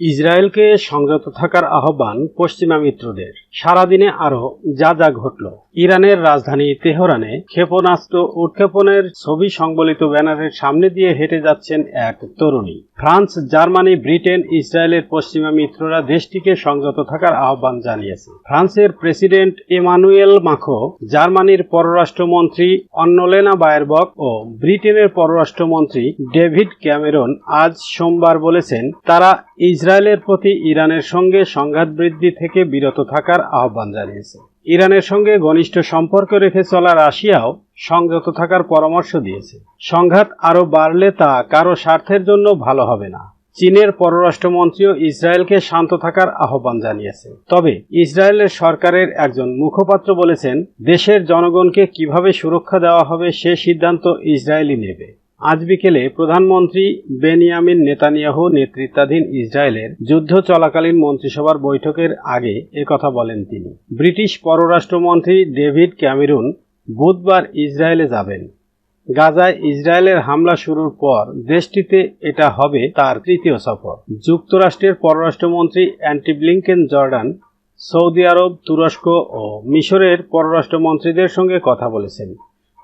ইসরায়েলকে সংযত থাকার আহ্বান পশ্চিমা মিত্রদের। সারাদিনে আরও যা যা ঘটল। ইরানের রাজধানী তেহরানে ক্ষেপণাস্ত্র উৎক্ষেপণের ছবি সংবলিত ব্যানারের সামনে দিয়ে হেঁটে যাচ্ছেন এক তরুণী। ফ্রান্স, জার্মানি, ব্রিটেন, ইসরায়েলের পশ্চিমা মিত্ররা দেশটিকে সংযত থাকার আহ্বান জানিয়েছে। ফ্রান্সের প্রেসিডেন্ট এমানুয়েল মাখো, জার্মানির পররাষ্ট্রমন্ত্রী অন্নলেনা বায়ারবক ও ব্রিটেনের পররাষ্ট্রমন্ত্রী ডেভিড ক্যামেরন আজ সোমবার বলেছেন, তারা ইসরায়েলের প্রতি ইরানের সঙ্গে সংঘাত বৃদ্ধি থেকে বিরত থাকার আহ্বান জানিয়েছে। ইরানের সঙ্গে ঘনিষ্ঠ সম্পর্ক রেখে চলা রাশিয়াও সংযত থাকার পরামর্শ দিয়েছে। সংঘাত আরও বাড়লে তা কারও স্বার্থের জন্য ভালো হবে না। চীনের পররাষ্ট্রমন্ত্রীও ইসরায়েলকে শান্ত থাকার আহ্বান জানিয়েছে। তবে ইসরায়েলের সরকারের একজন মুখপাত্র বলেছেন, দেশের জনগণকে কীভাবে সুরক্ষা দেওয়া হবে সে সিদ্ধান্ত ইসরায়েলই নেবে। আজ বিকেলে প্রধানমন্ত্রী বেনিয়ামিন নেতানিয়াহু নেতৃত্বাধীন ইসরায়েলের যুদ্ধ চলাকালীন মন্ত্রিসভার বৈঠকের আগে একথা বলেন তিনি। ব্রিটিশ পররাষ্ট্রমন্ত্রী ডেভিড ক্যামেরুন বুধবার ইসরায়েলে যাবেন। গাজায় ইসরায়েলের হামলা শুরুর পর দেশটিতে এটা হবে তার তৃতীয় সফর। যুক্তরাষ্ট্রের পররাষ্ট্রমন্ত্রী অ্যান্টি ব্লিংকেন জর্ডান, সৌদি আরব, তুরস্ক ও মিশরের পররাষ্ট্রমন্ত্রীদের সঙ্গে কথা বলেছেন।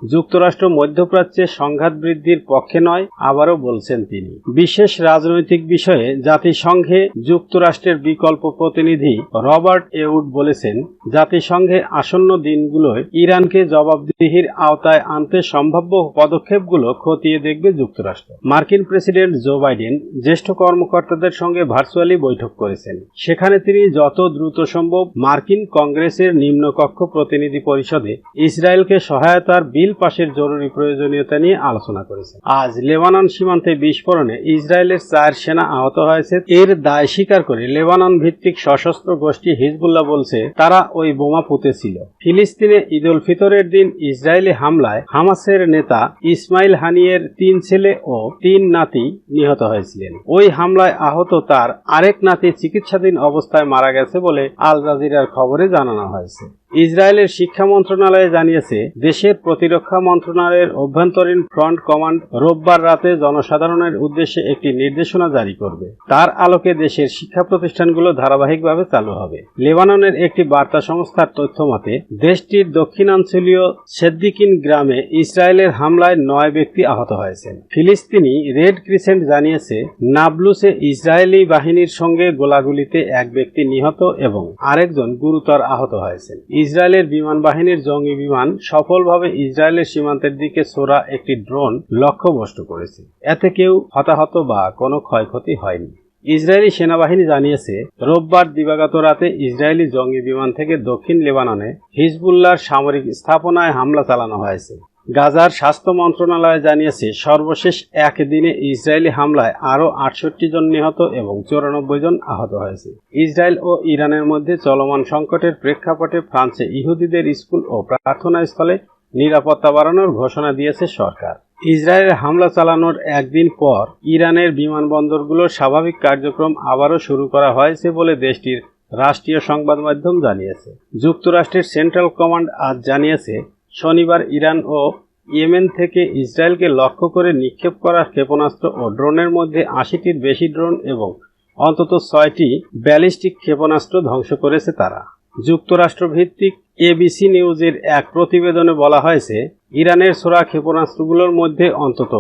যুক্তরাষ্ট্র মধ্যপ্রাচ্যে সংঘাত বৃদ্ধির পক্ষে নয়, আবারও বলছেন তিনি। বিশেষ রাজনৈতিক বিষয়ে জাতিসংঘে যুক্তরাষ্ট্রের বিকল্প প্রতিনিধি রবার্ট এউড বলেছেন, জাতিসংঘে আসন্ন দিনগুলোয় ইরানকে জবাবদিহির আওতায় আনতে সম্ভাব্য পদক্ষেপগুলো খতিয়ে দেখবে যুক্তরাষ্ট্র। মার্কিন প্রেসিডেন্ট জো বাইডেন জ্যেষ্ঠ কর্মকর্তাদের সঙ্গে ভার্চুয়ালি বৈঠক করেছেন। সেখানে তিনি যত দ্রুত সম্ভব মার্কিন কংগ্রেসের নিম্নকক্ষ প্রতিনিধি পরিষদে ইসরায়েলকে সহায়তার বিল পাশের জরুরি প্রয়োজনীয়তা নিয়ে আলোচনা করেছেন। আজ লেবানন সীমান্তে বিস্ফোরণে ইসরায়েলের চার সেনা আহত হয়েছে। এর দায় স্বীকার করে লেবানন ভিত্তিক সশস্ত্র গোষ্ঠী হিজবুল্লাহ বলছে, তারা ওই বোমা পুঁতেছিল ফিলিস্তিনে ঈদ উল ফিতরের দিন ইসরায়েলি হামলায় হামাসের নেতা ইসমাইল হানিয়ের তিন ছেলে ও তিন নাতি নিহত হয়েছিলেন। ওই হামলায় আহত তার আরেক নাতি চিকিৎসাধীন অবস্থায় মারা গেছে বলে আল জাজিরার খবরে জানানো হয়েছে। ইসরায়েলের শিক্ষা মন্ত্রণালয় জানিয়েছে, দেশের প্রতিরক্ষা মন্ত্রণালয়ের অভ্যন্তরীণ ফ্রন্ট কমান্ড রোববার রাতে জনসাধারণের উদ্দেশ্যে একটি নির্দেশনা জারি করবে। তার আলোকে দেশের শিক্ষা প্রতিষ্ঠানগুলো ধারাবাহিকভাবে চালু হবে। লেবাননের একটি বার্তা সংস্থার তথ্য মতে, দেশটির দক্ষিণাঞ্চলীয় সেদ্দিকিন গ্রামে ইসরায়েলের হামলায় নয় ব্যক্তি আহত হয়েছেন। ফিলিস্তিনি রেড ক্রিসেন্ট জানিয়েছে, নাবলুসে ইসরায়েলি বাহিনীর সঙ্গে গোলাগুলিতে এক ব্যক্তি নিহত এবং আরেকজন গুরুতর আহত হয়েছেন। ইসরায়েলের বিমান বাহিনীর জঙ্গি বিমান সফলভাবে ইসরায়েলের সীমান্তের দিকে ছোড়া একটি ড্রোন লক্ষ্যভ্রষ্ট করেছে। এতে কেউ হতাহত বা কোনো ক্ষয়ক্ষতি হয়নি। ইসরায়েলি সেনাবাহিনী জানিয়েছে, রোববার দিবাগত রাতে ইসরায়েলি জঙ্গি বিমান থেকে দক্ষিণ লেবাননে হিজবুল্লাহর সামরিক স্থাপনায় হামলা চালানো হয়েছে। গাজার স্বাস্থ্য মন্ত্রণালয় জানিয়েছে, সর্বশেষ একদিনে ইসরায়েলি হামলায় আরও আটষট্টি জন নিহত এবং চৌরানব্বই জন আহত হয়েছে। ইসরায়েল ও ইরানের মধ্যে চলমান সংকটের প্রেক্ষাপটে ফ্রান্সে ইহুদিদের স্কুল ও প্রার্থনা স্থলে নিরাপত্তা বাড়ানোর ঘোষণা দিয়েছে সরকার। ইসরায়েলের হামলা চালানোর একদিন পর ইরানের বিমানবন্দরগুলোর স্বাভাবিক কার্যক্রম আবারও শুরু করা হয়েছে বলে দেশটির রাষ্ট্রীয় সংবাদ মাধ্যম জানিয়েছে। যুক্তরাষ্ট্রের সেন্ট্রাল কমান্ড আজ জানিয়েছে শনিবার ইরান ও ইয়েমেন থেকে ইসরায়েলকে লক্ষ্য করে নিক্ষেপ করা ক্ষেপণাস্ত্র ও ড্রোনের মধ্যে আশিটির বেশি ড্রোন এবং অন্তত ছয়টি ব্যালিস্টিক ক্ষেপণাস্ত্র ধ্বংস করেছে তারা। যুক্তরাষ্ট্র ভিত্তিক এবিসি নিউজের এক প্রতিবেদনে বলা হয়েছে, ইরানের ছোড়া ক্ষেপণাস্ত্রগুলোর মধ্যে অন্তত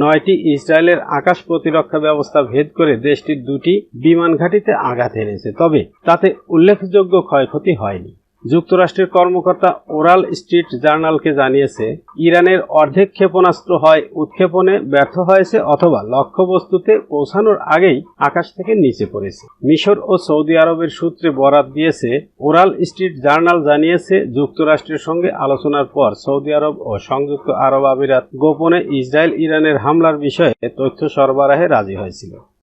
নয়টি ইসরায়েলের আকাশ প্রতিরক্ষা ব্যবস্থা ভেদ করে দেশটির দুটি বিমান ঘাঁটিতে আঘাত এনেছে তবে তাতে উল্লেখযোগ্য ক্ষয়ক্ষতি হয়নি। যুক্তরাষ্ট্রের কর্মকর্তা ওরাল স্ট্রিট জার্নালকে জানিয়েছে, ইরানের অর্ধেক ক্ষেপণাস্ত্র হয় উৎক্ষেপণে ব্যর্থ হয়েছে অথবা লক্ষ্যবস্তুতে পৌঁছানোর আগেই আকাশ থেকে নিচে পড়েছে। মিশর ও সৌদি আরবের সূত্রে বরাত দিয়েছে, ওরাল স্ট্রিট জার্নাল জানিয়েছে, যুক্তরাষ্ট্রের সঙ্গে আলোচনার পর সৌদি আরব ও সংযুক্ত আরব আমিরাত গোপনে ইসরায়েল ইরানের হামলার বিষয়ে তথ্য সরবরাহে রাজি হয়েছিল।